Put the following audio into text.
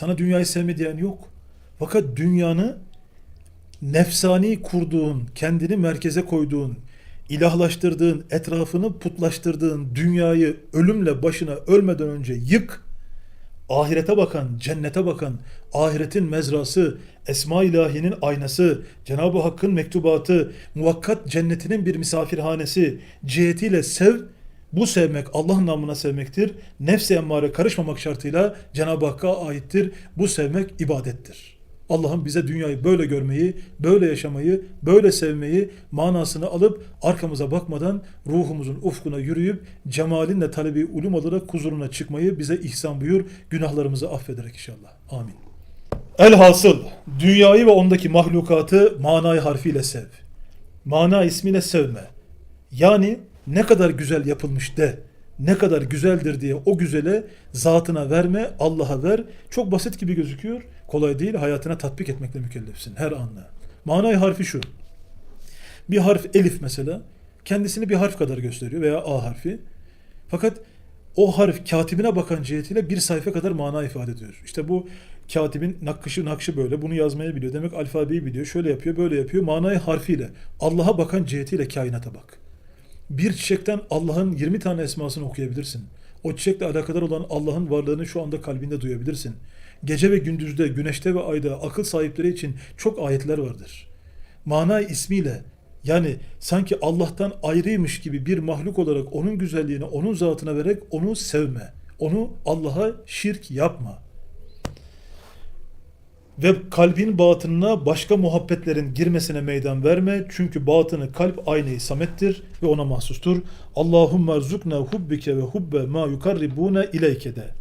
Sana dünyayı sevme diyen yok. Fakat dünyanı nefsani kurduğun, kendini merkeze koyduğun, ilahlaştırdığın, etrafını putlaştırdığın dünyayı ölümle başına ölmeden önce yık. Ahirete bakan, cennete bakan, ahiretin mezrası, Esma ilahinin aynası, Cenab-ı Hakk'ın mektubatı, muvakkat cennetinin bir misafirhanesi cihetiyle sev. Bu sevmek Allah'ın namına sevmektir. Nefse emmare karışmamak şartıyla Cenab-ı Hakk'a aittir. Bu sevmek ibadettir. Allah'ım bize dünyayı böyle görmeyi, böyle yaşamayı, böyle sevmeyi manasını alıp arkamıza bakmadan ruhumuzun ufkuna yürüyüp cemalinle talebi ulum olarak huzuruna çıkmayı bize ihsan buyur. Günahlarımızı affederek inşallah. Amin. Elhasıl dünyayı ve ondaki mahlukatı manayı harfiyle sev. Mana ismiyle sevme. Yani ne kadar güzel yapılmış de, ne kadar güzeldir diye o güzele zatına verme, Allah'a ver. Çok basit gibi gözüküyor. Kolay değil. Hayatına tatbik etmekle mükellefsin her anla. Manayı harfi şu. Bir harf elif mesela kendisini bir harf kadar gösteriyor veya A harfi. Fakat o harf katibine bakan cihetiyle bir sayfa kadar mana ifade ediyor. İşte bu katibin nakışı nakşı böyle. Bunu yazmayı biliyor. Demek alfabeyi biliyor. Şöyle yapıyor, böyle yapıyor. Manayı harfiyle. Allah'a bakan cihetiyle kainata bak. Bir çiçekten Allah'ın 20 tane esmasını okuyabilirsin. O çiçekle alakadar olan Allah'ın varlığını şu anda kalbinde duyabilirsin. Gece ve gündüzde, güneşte ve ayda akıl sahipleri için çok ayetler vardır. Mana ismiyle yani sanki Allah'tan ayrıymış gibi bir mahluk olarak onun güzelliğini onun zatına vererek onu sevme. Onu Allah'a şirk yapma. Ve kalbin batınına başka muhabbetlerin girmesine meydan verme. Çünkü batını kalp aynı samettir ve ona mahsustur. Allahümme erzukna hubbike ve hubbe ma yukarribune ileyke de.